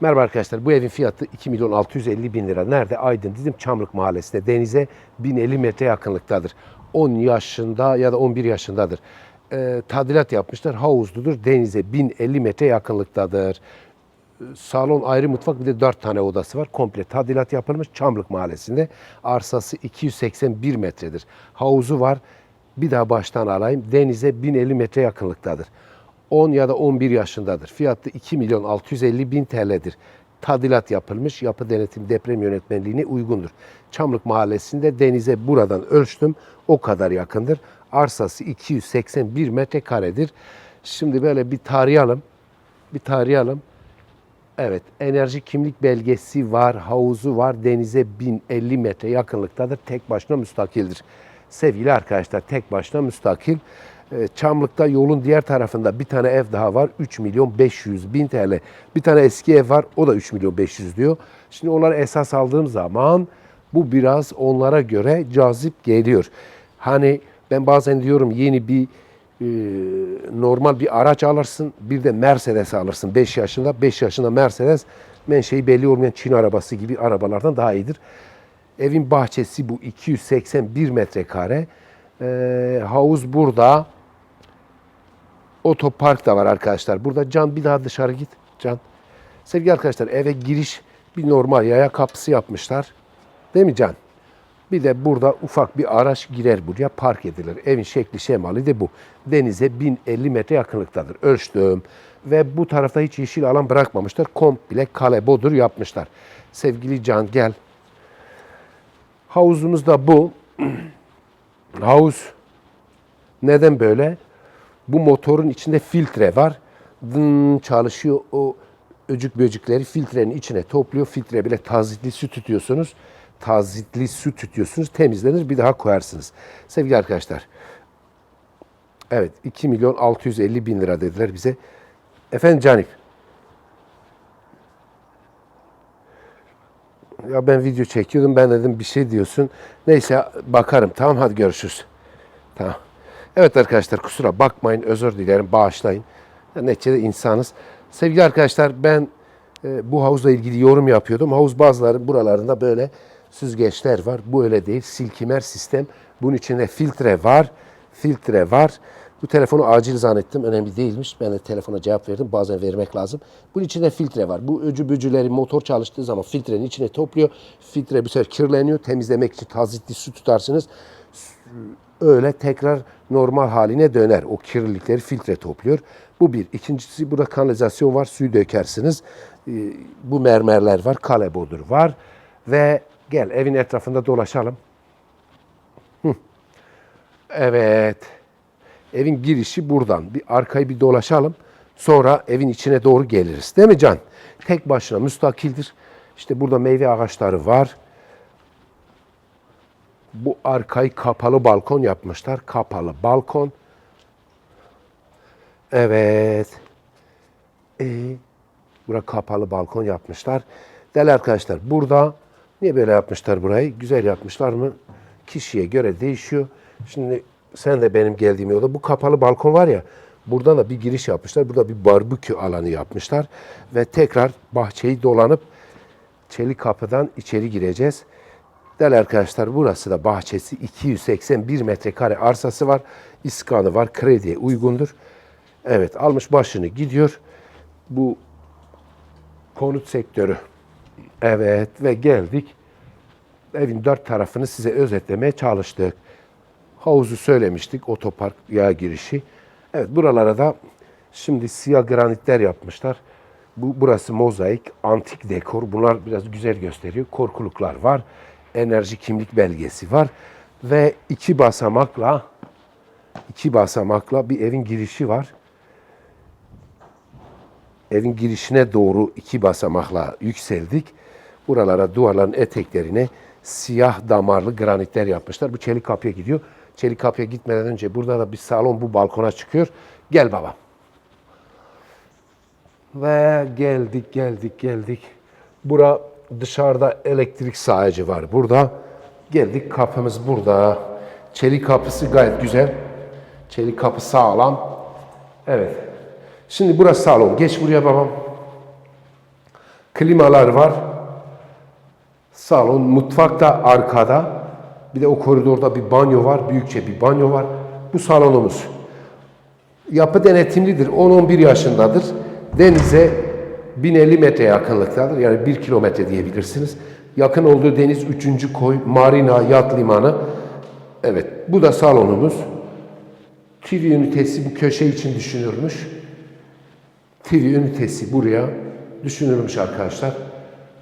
Merhaba arkadaşlar. Bu evin fiyatı 2 milyon 650 bin lira. Nerede? Aydın Didim Çamlık Mahallesi'nde. Denize 1050 metre yakınlıktadır. 10 yaşında ya da 11 yaşındadır. Ee, tadilat yapmışlar. Havuzludur. Denize 1050 metre yakınlıktadır. Ee, Salon ayrı mutfak bir de 4 tane odası var. Komple tadilat yapılmış Çamlık Mahallesi'nde. Arsası 281 metredir. Havuzu var. Bir daha baştan alayım. Denize 1050 metre yakınlıktadır. 10 ya da 11 yaşındadır. Fiyatı 2 milyon 650 bin TL'dir. Tadilat yapılmış, yapı denetim deprem yönetmenliğine uygundur. Çamlık Mahallesi'nde denize buradan ölçtüm. O kadar yakındır. Arsası 281 metrekaredir. Şimdi böyle bir tarayalım. Bir tarayalım. Evet, enerji kimlik belgesi var, havuzu var, denize 1050 metre yakınlıktadır. Tek başına müstakildir. Sevgili arkadaşlar, tek başına müstakil. Ee, Çamlık'ta yolun diğer tarafında bir tane ev daha var. 3 milyon 500 bin TL. Bir tane eski ev var. O da 3 milyon 500 diyor. Şimdi onları esas aldığım zaman bu biraz onlara göre cazip geliyor. Hani ben bazen diyorum yeni bir e, normal bir araç alırsın. Bir de Mercedes alırsın 5 yaşında. 5 yaşında Mercedes menşei belli olmayan Çin arabası gibi arabalardan daha iyidir. Evin bahçesi bu 281 metrekare. Ee, havuz burada. Otopark da var arkadaşlar. Burada Can bir daha dışarı git. Can. Sevgili arkadaşlar eve giriş bir normal yaya kapısı yapmışlar. Değil mi Can? Bir de burada ufak bir araç girer buraya park edilir. Evin şekli şemali de bu. Denize 1050 metre yakınlıktadır. Ölçtüm. Ve bu tarafta hiç yeşil alan bırakmamışlar. Komple kale bodur yapmışlar. Sevgili Can gel. Havuzumuz da bu. Havuz neden böyle? Bu motorun içinde filtre var. Dın çalışıyor o öcük böcükleri filtrenin içine topluyor. Filtre bile tazitli su tutuyorsunuz. Tazitli su tutuyorsunuz. Temizlenir bir daha koyarsınız. Sevgili arkadaşlar. Evet 2 milyon 650 bin lira dediler bize. Efendim Canik. Ya ben video çekiyordum. Ben dedim bir şey diyorsun. Neyse bakarım. Tamam hadi görüşürüz. Tamam. Evet arkadaşlar kusura bakmayın. Özür dilerim. Bağışlayın. Neticede insanız. Sevgili arkadaşlar ben e, bu havuzla ilgili yorum yapıyordum. Havuz bazıları buralarında böyle süzgeçler var. Bu öyle değil. Silkimer sistem. Bunun içinde filtre var. Filtre var. Bu telefonu acil zannettim. Önemli değilmiş. Ben de telefona cevap verdim. Bazen vermek lazım. Bunun içinde filtre var. Bu öcü bücüleri motor çalıştığı zaman filtrenin içine topluyor. Filtre bir sefer kirleniyor. Temizlemek için tazitli su tutarsınız. Öyle tekrar normal haline döner. O kirlilikleri filtre topluyor. Bu bir. İkincisi burada kanalizasyon var. Suyu dökersiniz. Ee, Bu mermerler var. Kale bodur var. Ve gel evin etrafında dolaşalım. Evet. Evin girişi buradan. Bir arkayı bir dolaşalım. Sonra evin içine doğru geliriz. Değil mi Can? Tek başına müstakildir. İşte burada meyve ağaçları var. Bu arkayı kapalı balkon yapmışlar. Kapalı balkon. Evet. Ee, Bura kapalı balkon yapmışlar. Değerli arkadaşlar burada niye böyle yapmışlar burayı? Güzel yapmışlar mı? Kişiye göre değişiyor. Şimdi sen de benim geldiğim yolda bu kapalı balkon var ya buradan da bir giriş yapmışlar. Burada bir barbekü alanı yapmışlar. Ve tekrar bahçeyi dolanıp çelik kapıdan içeri gireceğiz. Değerli arkadaşlar burası da bahçesi 281 metrekare arsası var. İskanı var. Krediye uygundur. Evet almış başını gidiyor. Bu konut sektörü. Evet ve geldik. Evin dört tarafını size özetlemeye çalıştık. Havuzu söylemiştik, otopark yağ girişi. Evet buralara da şimdi siyah granitler yapmışlar. Bu burası mozaik, antik dekor. Bunlar biraz güzel gösteriyor. Korkuluklar var. Enerji kimlik belgesi var ve iki basamakla iki basamakla bir evin girişi var evin girişine doğru iki basamakla yükseldik. Buralara duvarların eteklerine siyah damarlı granitler yapmışlar. Bu çelik kapıya gidiyor. Çelik kapıya gitmeden önce burada da bir salon bu balkona çıkıyor. Gel babam. Ve geldik geldik geldik. Bura dışarıda elektrik sağacı var burada. Geldik kapımız burada. Çelik kapısı gayet güzel. Çelik kapı sağlam. Evet. Şimdi burası salon. Geç buraya babam. Klimalar var. Salon, mutfak da arkada. Bir de o koridorda bir banyo var. Büyükçe bir banyo var. Bu salonumuz. Yapı denetimlidir. 10-11 yaşındadır. Denize 1050 metre yakınlıktadır. Yani 1 kilometre diyebilirsiniz. Yakın olduğu deniz 3. koy, marina, yat limanı. Evet, bu da salonumuz. TV ünitesi bu köşe için düşünülmüş. TV ünitesi buraya düşünülmüş arkadaşlar.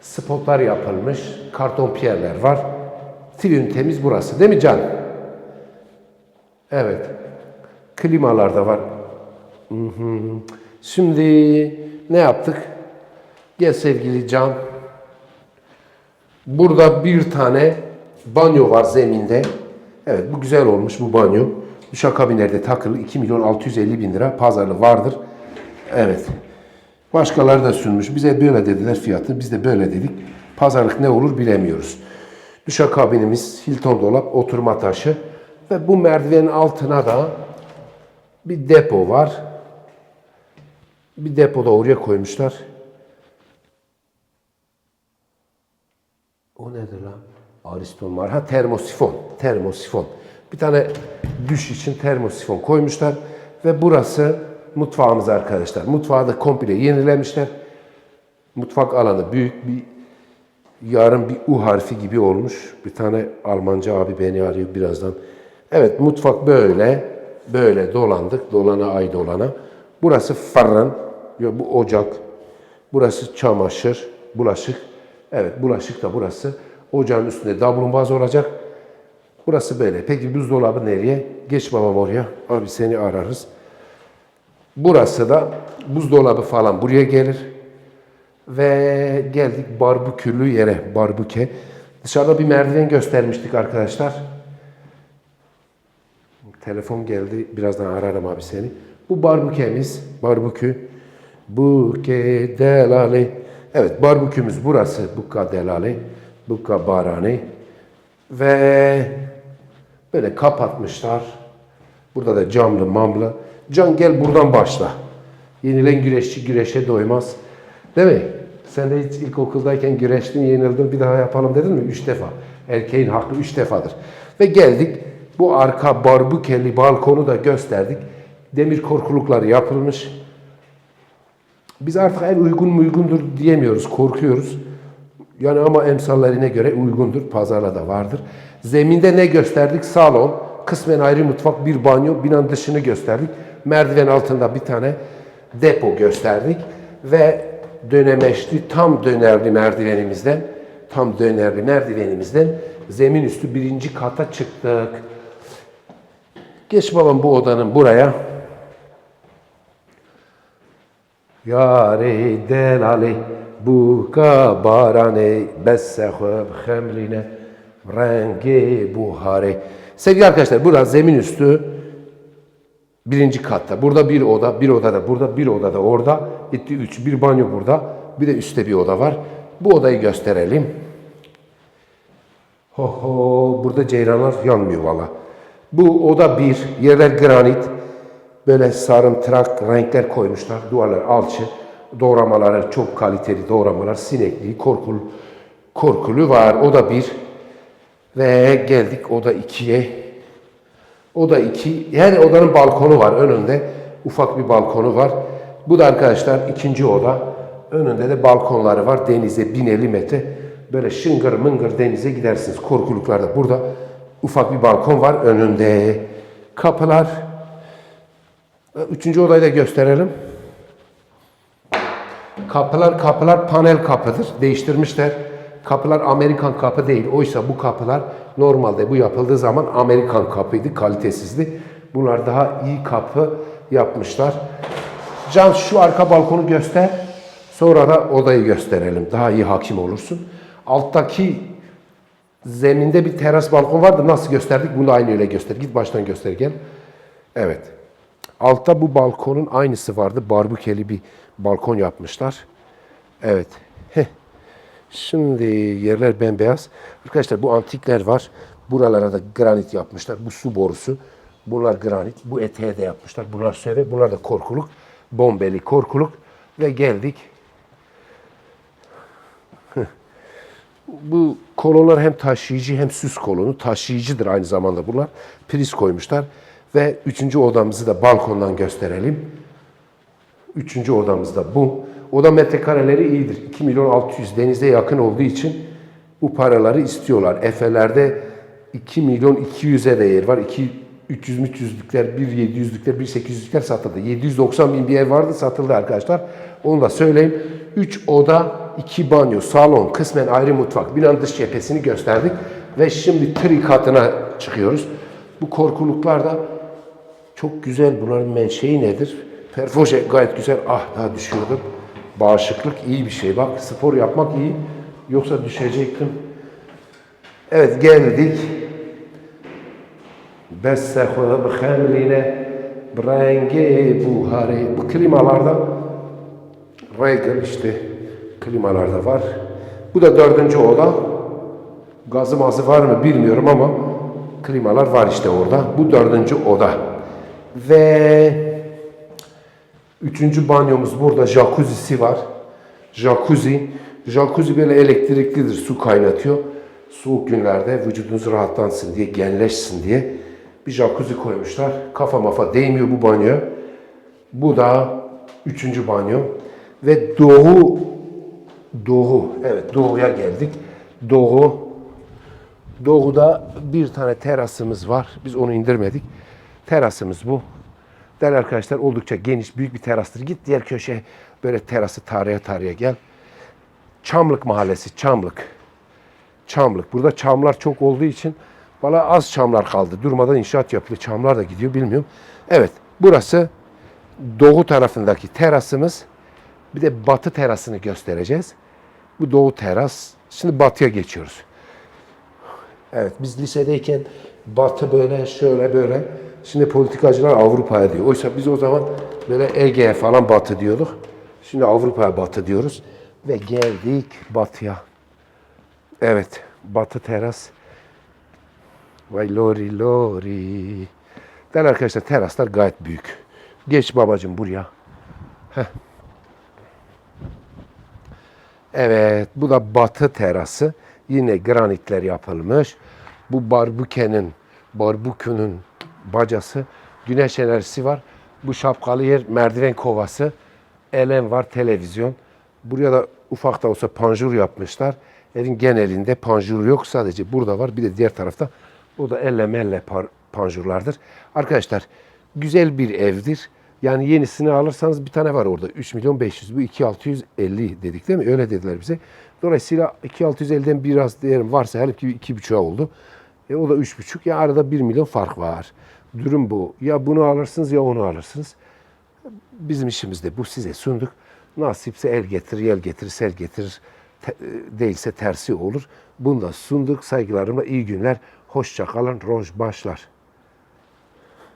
Spotlar yapılmış, karton piyerler var. TV ünitemiz burası değil mi Can? Evet. Klimalar da var. Şimdi ne yaptık? Gel sevgili Can. Burada bir tane banyo var zeminde. Evet bu güzel olmuş bu banyo. Duşakabinlerde takılı 2 milyon 650 bin lira pazarlı vardır. Evet. Başkaları da sunmuş. Bize böyle dediler fiyatı. Biz de böyle dedik. Pazarlık ne olur bilemiyoruz. Duşakabinimiz Hilton dolap, oturma taşı ve bu merdivenin altına da bir depo var. Bir depo da oraya koymuşlar. O nedir lan? Ariston var. Ha termosifon. Termosifon. Bir tane duş için termosifon koymuşlar. Ve burası mutfağımız arkadaşlar. Mutfağı da komple yenilemişler. Mutfak alanı büyük bir yarın bir U harfi gibi olmuş. Bir tane Almanca abi beni arıyor birazdan. Evet mutfak böyle. Böyle dolandık. Dolana ay dolana. Burası fırın. Ya bu ocak. Burası çamaşır, bulaşık. Evet bulaşık da burası. Ocağın üstünde dablumbaz olacak. Burası böyle. Peki buzdolabı nereye? Geç babam oraya. Abi seni ararız. Burası da buzdolabı falan buraya gelir. Ve geldik barbekülü yere. Barbüke. Dışarıda bir merdiven göstermiştik arkadaşlar. Telefon geldi. Birazdan ararım abi seni. Bu barbükemiz. Barbükü. Buke delali. Evet barbükümüz burası. Bukka delali. Bukka barani. Ve böyle kapatmışlar. Burada da camlı mamlı. Can gel buradan başla. Yenilen güreşçi güreşe doymaz. Değil mi? Sen de hiç ilkokuldayken güreştin, yenildin, bir daha yapalım dedin mi? Üç defa. Erkeğin hakkı üç defadır. Ve geldik. Bu arka barbukeli balkonu da gösterdik. Demir korkulukları yapılmış. Biz artık en uygun mu uygundur diyemiyoruz, korkuyoruz. Yani ama emsallerine göre uygundur, pazarla da vardır. Zeminde ne gösterdik? Salon, kısmen ayrı mutfak, bir banyo, binanın dışını gösterdik. Merdiven altında bir tane depo gösterdik. Ve dönemeçli, tam dönerli merdivenimizden, tam dönerli merdivenimizden zemin üstü birinci kata çıktık. Geç babam bu odanın buraya. Yare delali bu kabarane bessehöb hemline rengi buhari. Sevgili arkadaşlar burası zemin üstü birinci katta. Burada bir oda, bir oda da burada, bir oda da orada. Gitti üç, bir banyo burada. Bir de üstte bir oda var. Bu odayı gösterelim. Ho ho, burada ceylanlar yanmıyor valla. Bu oda bir, yerler granit. Böyle sarımtırak renkler koymuşlar. Duvarlar alçı. Doğramaları çok kaliteli doğramalar. Sinekli, korkulu, korkulu var. O da bir. Ve geldik oda ikiye. Oda iki. Her odanın balkonu var önünde. Ufak bir balkonu var. Bu da arkadaşlar ikinci oda. Önünde de balkonları var. Denize 1050 metre. Böyle şıngır mıngır denize gidersiniz. Korkuluklarda burada ufak bir balkon var önünde. Kapılar. Üçüncü odayı da gösterelim. Kapılar kapılar panel kapıdır. Değiştirmişler. Kapılar Amerikan kapı değil. Oysa bu kapılar normalde bu yapıldığı zaman Amerikan kapıydı, kalitesizdi. Bunlar daha iyi kapı yapmışlar. Can şu arka balkonu göster. Sonra da odayı gösterelim. Daha iyi hakim olursun. Alttaki zeminde bir teras balkon vardı. Nasıl gösterdik? Bunu aynı öyle göster. Git baştan göster gel. Evet. Altta bu balkonun aynısı vardı. Barbukeli bir balkon yapmışlar. Evet. Heh. Şimdi yerler bembeyaz. Arkadaşlar bu antikler var. Buralara da granit yapmışlar. Bu su borusu. Bunlar granit. Bu eteğe de yapmışlar. Bunlar söve. Bunlar da korkuluk. Bombeli korkuluk. Ve geldik. Bu kolonlar hem taşıyıcı hem süs kolonu. Taşıyıcıdır aynı zamanda bunlar. Priz koymuşlar. Ve üçüncü odamızı da balkondan gösterelim. Üçüncü odamız da bu. Oda metrekareleri iyidir. 2 milyon 600 denize yakın olduğu için bu paraları istiyorlar. Efelerde 2 milyon 200'e de yer var. 2 300 300'lükler, 1 700'lükler, 1 800'lükler satıldı. 790 bin bir ev vardı satıldı arkadaşlar. Onu da söyleyeyim. 3 oda, 2 banyo, salon, kısmen ayrı mutfak. Binanın dış cephesini gösterdik. Ve şimdi tri katına çıkıyoruz. Bu korkuluklar da çok güzel. Bunların menşei nedir? Perfoje gayet güzel. Ah daha düşüyordum. Bağışıklık iyi bir şey. Bak spor yapmak iyi. Yoksa düşecektim. Evet geldik. Besse хуda bixemline rengi buhari. Bu klimalarda Regal işte klimalarda var. Bu da dördüncü oda. Gazı mazı var mı bilmiyorum ama klimalar var işte orada. Bu dördüncü oda. Ve üçüncü banyomuz burada. Jacuzzi'si var. Jacuzzi. Jacuzzi böyle elektriklidir. Su kaynatıyor. Soğuk günlerde vücudunuz rahatlansın diye, genleşsin diye bir jacuzzi koymuşlar. Kafa mafa değmiyor bu banyo. Bu da üçüncü banyo. Ve doğu, doğu, evet doğuya geldik. Doğu, doğuda bir tane terasımız var. Biz onu indirmedik. Terasımız bu. Değerli arkadaşlar oldukça geniş, büyük bir terastır. Git diğer köşe böyle terası tarihe tarihe gel. Çamlık Mahallesi, Çamlık. Çamlık. Burada çamlar çok olduğu için valla az çamlar kaldı. Durmadan inşaat yapılıyor. Çamlar da gidiyor bilmiyorum. Evet burası doğu tarafındaki terasımız. Bir de batı terasını göstereceğiz. Bu doğu teras. Şimdi batıya geçiyoruz. Evet biz lisedeyken batı böyle şöyle böyle. Şimdi politikacılar Avrupa'ya diyor. Oysa biz o zaman böyle Ege'ye falan batı diyorduk. Şimdi Avrupa'ya batı diyoruz. Ve geldik batıya. Evet, batı teras. Vay lori lori. Değerli arkadaşlar teraslar gayet büyük. Geç babacığım buraya. Heh. Evet, bu da batı terası. Yine granitler yapılmış. Bu barbukenin, barbukünün bacası. Güneş enerjisi var. Bu şapkalı yer merdiven kovası. Elen var, televizyon. Buraya da ufak da olsa panjur yapmışlar. Evin genelinde panjur yok. Sadece burada var. Bir de diğer tarafta. O da elle melle panjurlardır. Arkadaşlar güzel bir evdir. Yani yenisini alırsanız bir tane var orada. 3 milyon 500. Bu 2650 dedik değil mi? Öyle dediler bize. Dolayısıyla 2650'den biraz değerim varsa her iki buçuğa oldu. E, o da üç buçuk. Ya arada 1 milyon fark var. Durum bu. Ya bunu alırsınız ya onu alırsınız. Bizim işimiz de bu size sunduk. Nasipse el getirir, yel getirir, sel getirir. Te- e, değilse tersi olur. Bunu da sunduk. Saygılarımla iyi günler. Hoşça kalın. Roj başlar.